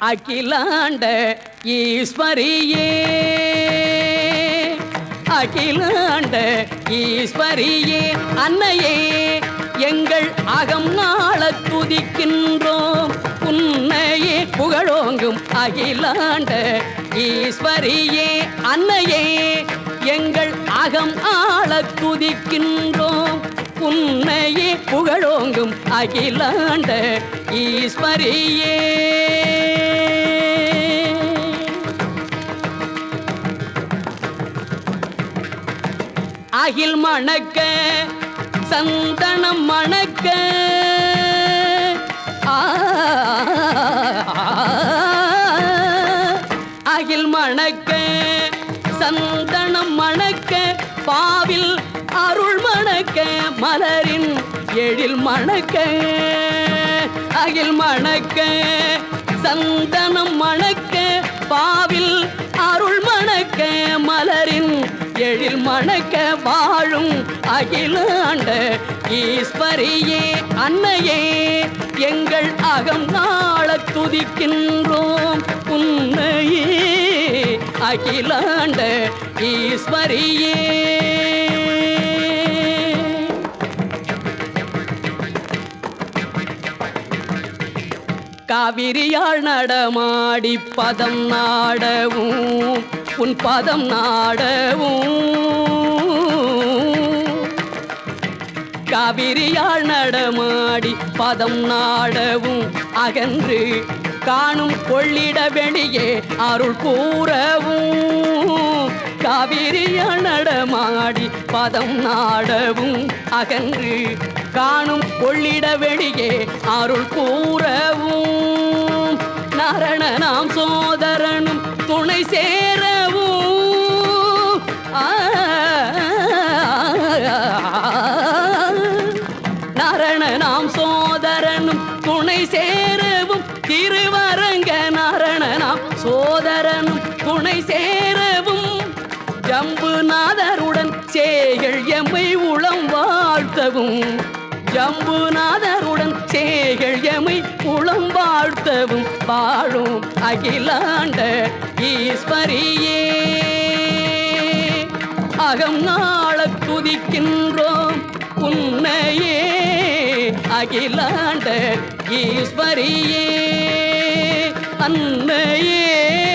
அகிலாண்ட ஈஸ்வரியே. அகிலாண்ட ஈஸ்வரியே அன்னையே எங்கள் அகம் நாள துதிக்கின்றோம். உன்னையே புகழோங்கும் அகிலாண்ட ஈஸ்வரியே அன்னையே எங்கள் அகம் ஆள துதிக்கின்றோம். உன்னையே புகழோங்கும் அகிலாண்ட ஈஸ்வரியே. அகில் மணக்க சந்தனம் மணக்க. அகில் மணக்க சந்தனம் மணக்க பாவில் அருள் மணக்க மலரின் எழில் மணக்க. அகில் மணக்க சந்தனம் மணக்க பாவில் எழில் மணக்க வாழும் அகில ஆண்ட ஈஸ்வரியே அன்னையே எங்கள் அகம் நாள துதிக்கின்றோம். உன்னையே அகிலாண்ட ஈஸ்வரியே. காவிரியாள் நடமாடி பதம் நாடவும் உன் பதம் நாடவும். காவிரியால் நடமாடி பதம் நாடவும். அகன்று காணும் கொள்ளிட வெளியே அருள் கூறவும். காவிரியால் நடமாடி பதம் நாடவும். அகன்று காணும் கொள்ளிட வெளியே அருள் கூறவும். நரண நாம் சோதரனும் சேரவும் திருவரங்க நாரணனாம் சோதரனும் துணை சேரவும். ஜம்புநாதருடன் சேகள் எம்மை உளம் வாழ்த்தவும். ஜம்புநாதருடன் சேகள் எமை உளம் வாழ்த்தவும். வாழும் அகிலாண்ட ஈஸ்வரியே. அகம் நாள துதிக்கின்றோம் உன்னையே அகிலாண்ட ஈஸ்வரியே அன்னையே.